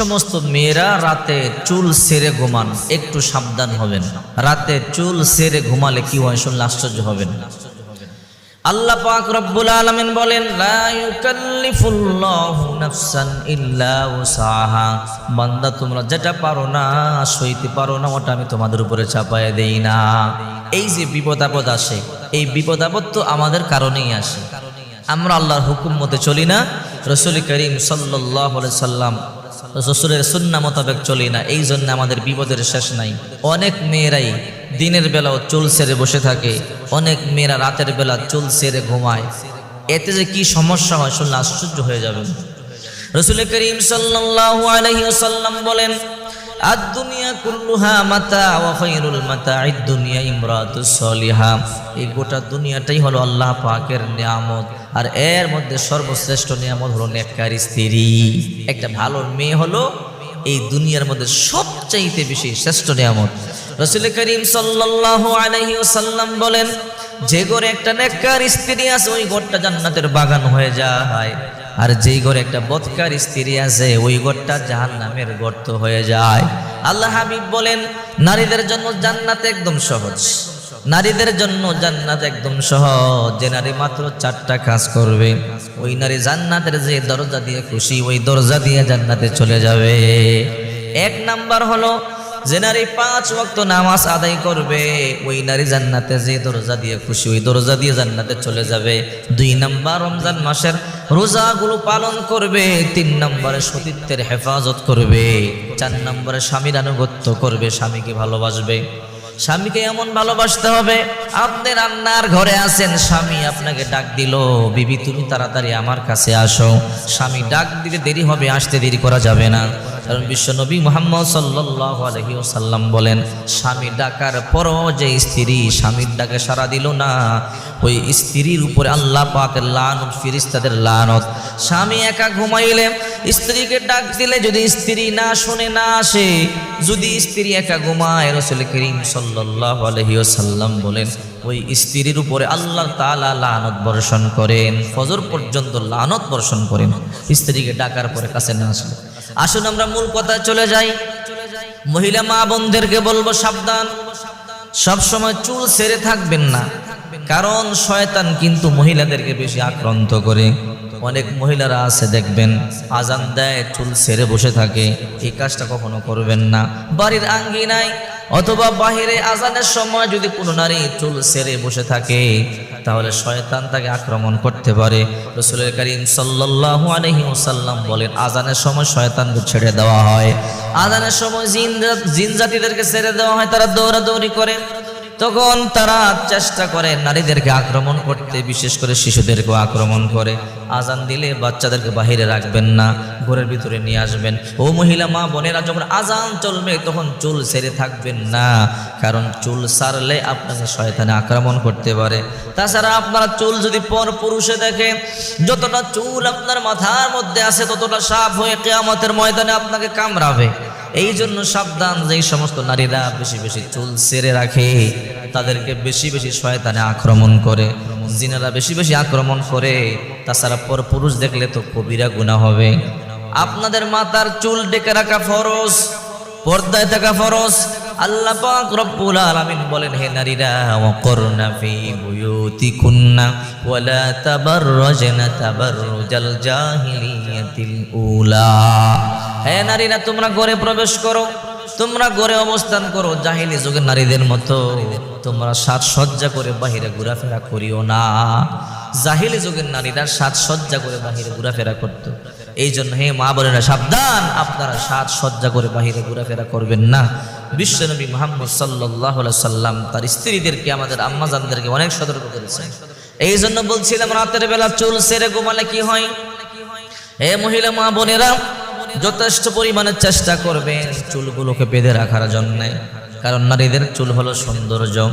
সমস্ত মেয়েরা রাতে চুল সেরে ঘুমান, একটু সাবধান হবেন। রাতে চুল সেরে ঘুমালে কি হয় শুনলে আশ্চর্য হবেন। আল্লাহ পাক রব্বুল আলামিন বলেন, লা ইউকাল্লিফুল্লাহু নাফসান ইল্লা বান্দা, তোমরা যেটা পারো না, সইতে পারো না, ওটা আমি তোমাদের উপরে চাপায় দেই না। এই যে বিপদ আপদ আসে, এই বিপদ আপদ তো আমাদের কারণেই আসে। আমরা আল্লাহর হুকুম মতে চলি না। রসুল করিম সাল্লাহ সাল্লাম শ্বশুরের সুন্না মোতাবেক চলি না, এই জন্য আমাদের বিপদের শেষ নাই। অনেক মেয়েরাই দিনের বেলাও চুল সেরে বসে থাকে, অনেক মেয়েরা রাতের বেলা চুল সেরে ঘুমায়। এতে যে কি সমস্যা হয় শুনলে আশ্চর্য হয়ে যাবেন। রসুল করিম সাল্লাহ আলহিউসাল্লাম বলেন আদ দুনিয়া কুল্লুহা মাতা ওয়াফাইরুল মাতা মাতা'id দুনিয়া ইমরাতুস সলিহা। এই গোটা দুনিয়াটাই হলো আল্লাহ পাকের নিয়ামত। আর এর মধ্যে সর্বশ্রেষ্ঠ নিয়ামত হলো নেককার স্ত্রী। একটা ভালো মেয়ে হলো এই দুনিয়ার মধ্যে সবচাইতে বেশি শ্রেষ্ঠ নিয়ামত। রসুল করিম সাল্লাল্লাহু আলাইহি ওয়াসাল্লাম বলেন, যে ঘরে একটা নেককার স্ত্রী আছে, ওই ঘরটা জান্নাতের বাগান হয়ে যায়। আর যেই ঘরে একটা বৎকার স্ত্রী আছে, ওই ঘরটা জাহান নামের গর্ত হয়ে যায়। আল্লাহ হাবিব বলেন, নারীদের জন্য জান্নাত একদম সহজ। নারীদের জন্য জান্নাত একদম সহজ। যে নারী মাত্র চারটা কাজ করবে, ওই নারী জান্নাতের যে দরজা দিয়ে খুশি, ওই দরজা দিয়ে জান্নাতে চলে যাবে। এক নাম্বার হলো যে নারী পাঁচ ওয়াক্ত নামাজ আদায় করবে, ওই নারী জান্নাতে যে দরজা দিয়ে খুশি, ওই দরজা দিয়ে জান্নাতে চলে যাবে। দুই নাম্বার রমজান মাসের রোজাগুলো পালন করবে, তিন নম্বরে সতীত্বের হেফাজত করবে, চার নম্বরে স্বামীর আনুগত্য করবে, স্বামীকে ভালোবাসবে। স্বামীকে এমন ভালোবাসতে হবে, আপনি রান্নার ঘরে আছেন, স্বামী আপনাকে ডাক দিল, বিবি, তুমি তাড়াতাড়ি আমার কাছে আসো। স্বামী ডাক দিতে দেরি হবে, আসতে দেরি করা যাবে না। কারণ বিশ্বনবী মোহাম্মদ সাল্লাহ সাল্লাম বলেন, স্বামী ডাকার পরও যে স্ত্রী স্বামীর ডাকে সারা দিল না, ওই স্ত্রীর উপরে আল্লাহ পাকের লানত ফিরিস্তাদের লানত। স্বামী একা ঘুমাইলে স্ত্রীকে ডাক দিলে যদি স্ত্রী না শুনে না আসে, যদি স্ত্রী একা ঘুমায়, রসুল করিম সাল্লাহ সাল্লাম বলেন, ওই স্ত্রীর উপরে আল্লাহ তালা লানত বর্ষণ করেন, ফজর পর্যন্ত লানত বর্ষণ করেন। স্ত্রীকে ডাকার পরে কাছে না আসলে। আসুন আমরা মূল কথায় চলে যাই। মহিলা মা বোনদেরকে বলব সাবধান। সব সময় চুল সেরে থাকবেন না। কারণ শয়তান কিন্তু মহিলাদেরকে বেশি আক্রান্ত করে। অনেক মহিলারা আছে, দেখবেন, আজান দেয়, চুল সেরে বসে থাকে। এই কাজটা কখনো করবেন না। বাড়ির আঙ্গিনায় অথবা বাহিরে আজানের সময় যদি কোনো নারী চুল সেরে বসে থাকে, তাহলে শয়তান তাকে আক্রমণ করতে পারে। রসুলের করিম সাল্লাহ আলহি ওসাল্লাম বলেন, আজানের সময় শয়তানকে ছেড়ে দেওয়া হয়। আজানের সময় জিন জিন জাতিদেরকে ছেড়ে দেওয়া হয়, তারা দৌড়াদৌড়ি করে। তখন তারা চেষ্টা করে নারীদেরকে আক্রমণ করতে, বিশেষ করে শিশুদেরকেও আক্রমণ করে। আজান দিলে বাচ্চাদেরকে বাহিরে রাখবেন না, ঘরের ভিতরে নিয়ে আসবেন। ও মহিলা, মা, বোনেরা যখন আজান চলবে, তখন চুল সেরে থাকবেন না, কারণ চুল সারলে আপনাকে শয়তানে আক্রমণ করতে পারে। তাছাড়া আপনারা চুল যদি পর পুরুষে দেখে যতটা চুল আপনার মাথার মধ্যে আছে, ততটা সাপ হয়ে কেয়ামতের ময়দানে আপনাকে কামড়াবে। এই জন্য সাবধান যেই সমস্ত নারীরা বেশি বেশি চুল সেরে রাখে। তাদেরকে বেশি বেশি শয়তানে আক্রমণ করে, জিনারা বেশি বেশি আক্রমণ করে, তাছাড়া পর পুরুষ দেখলে তো কবিরা গুণা হবে। আপনাদের মাতার চুল ডেকে রাখা ফরজ, পর্দায় থাকা ফরজ। আল্লাহ পাক রব্বুল আলামিন বলেন, হে নারীরা, ওয়াকরনা ফি বুয়ুতিকুন্না ওয়ালা তাবাররাজনা তাবাররুজাল জাহিলিয়াতিল উলা। হে নারীরা, তোমরা ঘরে প্রবেশ করো। তোমরা গড়ে অবস্থান করো, জাহিলি যুগের নারীদের মতো। তোমরা সাজসজ্জা করে বাহিরে ঘোরাফেরা করিও না। জাহিলি যুগের নারীরা সাজসজ্জা করে বাহিরে ঘোরাফেরা করত। এই জন্য হে মা বোনেরা, সাবধান, আপনারা সাজসজ্জা করে বাহিরে ঘোরাফেরা করবেন না। বিশ্বনবী মোহাম্মদ সাল্লাহ সাল্লাম তার স্ত্রীদেরকে, আমাদের আম্মাজানদেরকে অনেক সতর্ক করেছে এই জন্য বলছিলাম, রাতের বেলা চুল সেরে ঘুমালে কি হয়? হে মহিলা মা বোনেরা যথেষ্ট পরিমাণে চেষ্টা করবেন চুলগুলোকে বেঁধে রাখার জন্যে। কারণ নারীদের চুল হলো সৌন্দর্য।